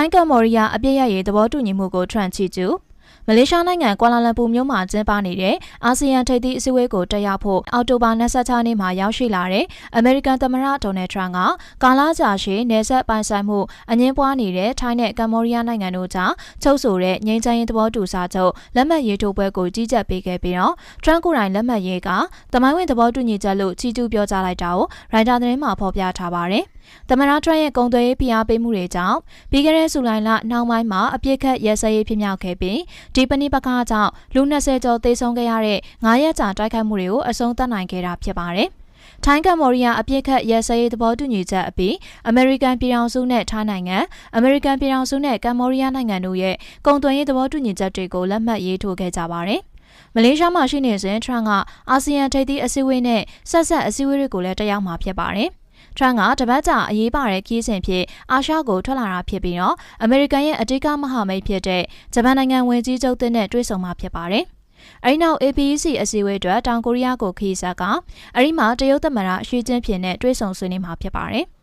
ထိုင်းကမ္ဘောဒီးယားအပြစ်ရရေးသဘောတူညီမှုကိုထရန့်ချီကျူမလေးရှားနိုင်ငံကွာလာလမ်ပူမြို့မှာကျင်းပနေတဲ့အာဆီယံထိပ်သီးအစည်းအဝေးကိုတက်ရောက်ဖို့အောက်တိုဘာ26နေ့မှာရောက်ရှိလာတဲ့အမေရိကန်သမ္မတဒေါ်နယ်ထရန့်ကကာလာကြာရှည်နေဆက်ပိုင်ဆိုင်မှုအငင်းပွားနေတဲ့ထိုင်းနဲ့ကမ္ဘောဒီးယားနိုင်ငံတို့ကြားချုပ်ဆိုတဲ့ငြိမ်းချမ်းရေးသဘောတူစာချုပ်လက်မှတ်ရေးထိုးပွဲကိုကြီးကြပ်ပေးခဲ့ပြီးတော့ထရန့်ကိုယ်တိုင်လက်မှတ်ရေးကတမိုင်းဝင်သဘောတူညီချက်လို့ချီးကျူးပြောကြားလိုက်တာကိုရိုက်တာသတင်းမှာဖော်ပြထားပါတယ်။ သမရထရန့်ရဲ့ဂုံသွေးရေးဖိအားပေးမှုတွေကြောင့်ပြီးခဲ့တဲ့ဇူလိုင်လနှောင်းပိုင်းမှာအပြစ်ခတ်ရဲစဲရေးဖြစ်မြောက်ခဲ့ပြီးဒီပဏိပကကြောင့်လူ20ကျော်သေဆုံးခဲ့ရတဲ့9ရက်ကြာတိုက်ခိုက်မှုတွေကိုအဆုံးသတ်နိုင်ခဲ့တာဖြစ်ပါတယ်။ထိုင်းကမ္ဘောဒီးယားအပြစ်ခတ်ရဲစဲရေးသဘောတူညီချက်အပြီးအမေရိကန်ပြည်ထောင်စုနဲ့ထိုင်းနိုင်ငံအမေရိကန်ပြည်ထောင်စုနဲ့ကမ္ဘောဒီးယားနိုင်ငံတို့ရဲ့ကုန်သွယ်ရေးသဘောတူညီချက်တွေကိုလက်မှတ်ရေးထိုးခဲ့ကြပါတယ်။မလေးရှားမှာရှိနေစဉ်ထရန့်ကအာဆီယံထိပ်သီးအစည်းအဝေးနဲ့ဆက်ဆက်အစည်းအဝေးတွေကိုလည်းတက်ရောက်မှာဖြစ်ပါတယ်။ ထရန့်ကတပတ်ကြာအရေးပါတဲ့ခီးစဉ်ဖြစ်အာရှကိုထွက်လာတာဖြစ်ပြီးတော့အမေရိကန်ရဲ့အဓိကမဟာမိတ်ဖြစ်တဲ့ဂျပန်နိုင်ငံဝန်ကြီးချုပ်တဲ့တွေ့ဆုံမှာဖြစ်ပါတယ်။အဲဒီနောက် APEC အစည်းအဝေးအတွက်တောင်ကိုရီးယားကိုခီးဆက်ကအဲဒီမှာတရုတ်သမ္မတရှီကျင်းဖျင်နဲ့တွေ့ဆုံဆွေးနွေးမှာဖြစ်ပါတယ်။